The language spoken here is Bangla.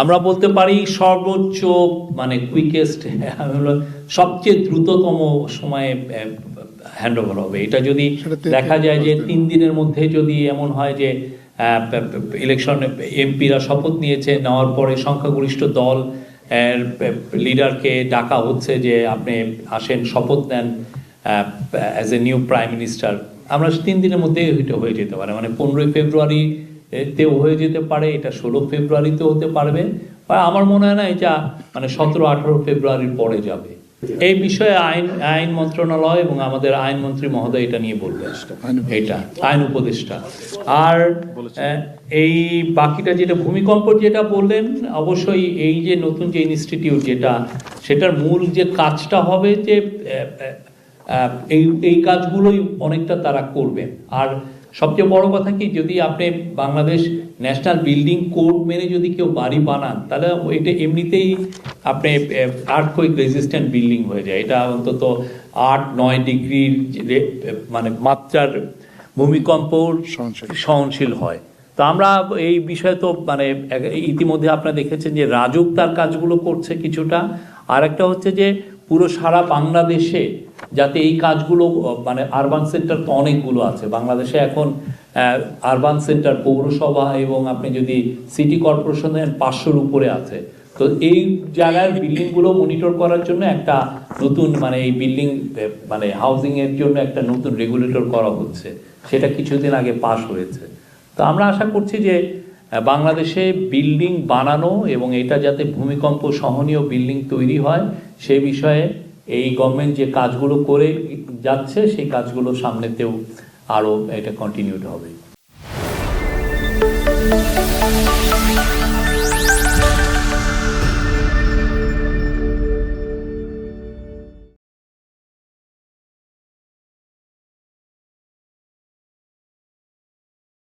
আমরা বলতে পারি সর্বোচ্চ মানে কুইকেস্ট সবচেয়ে দ্রুততম সময়ে হ্যান্ড ওভার হবে। এটা যদি দেখা যায় যে তিন দিনের মধ্যে যদি এমন হয় যে ইলেকশন এমপিরা শপথ নিয়েছে নেওয়ার পরে সংখ্যাগরিষ্ঠ দল লিডারকে ডাকা হচ্ছে যে আপনি আসেন শপথ নেন as a new prime minister আমরা তিন দিনের মধ্যে হয়ে যেতে পারে। মানে পনেরোই ফেব্রুয়ারি তেও হয়ে যেতে পারে এটা ষোলো ফেব্রুয়ারিতেও হতে পারবে। বা আমার মনে হয় না এটা মানে সতেরো আঠারো ফেব্রুয়ারির পরে যাবে। এই বিষয়ে আইন আইন মন্ত্রণালয় এবং আমাদের আইনমন্ত্রী মহোদয় এটা নিয়ে বলবেন এটা আইন উপদেষ্টা। আর এই বাকিটা যেটা ভূমিকম্প যেটা বললেন অবশ্যই এই যে নতুন যে ইনস্টিটিউট যেটা সেটার মূল যে কাজটা হবে যে এই এই কাজগুলোই অনেকটা তারা করবে। আর সবচেয়ে বড় কথা কি যদি আপনি বাংলাদেশ ন্যাশনাল বিল্ডিং কোড মেনে যদি কেউ বাড়ি বানান তাহলে এটা এমনিতেই আপনি আর্থকোয়েক রেজিস্ট্যান্ট বিল্ডিং হয়ে যায়। এটা অন্তত আট নয় ডিগ্রির মানে মাত্রার ভূমিকম্প সহনশীল। সহনশীল হয়। তো আমরা এই বিষয়ে তো মানে ইতিমধ্যে আপনারা দেখেছেন যে রাজুক তার কাজগুলো করছে কিছুটা। আর একটা হচ্ছে যে পুরো সারা বাংলাদেশে যাতে এই কাজগুলো মানে আরবান সেন্টার তো অনেকগুলো আছে। বাংলাদেশে এখন আরবান সেন্টার পৌরসভা এবং আপনি যদি সিটি কর্পোরেশনের পাঁচশোর উপরে আছে। তো এই জায়গার বিল্ডিংগুলো মনিটর করার জন্য একটা নতুন মানে এই বিল্ডিং মানে হাউজিং এর জন্য একটা নতুন রেগুলেটর করা হচ্ছে। সেটা কিছুদিন আগে পাশ হয়েছে। তো আমরা আশা করছি যে বাংলাদেশে বিল্ডিং বানানো এবং এটা যাতে ভূমিকম্প সহনীয় বিল্ডিং তৈরি হয়, সে বিষয়ে এই গভর্নমেন্ট যে কাজগুলো করে যাচ্ছে সেই কাজগুলো সামনেতেও আরও এটা কন্টিনিউড হবে।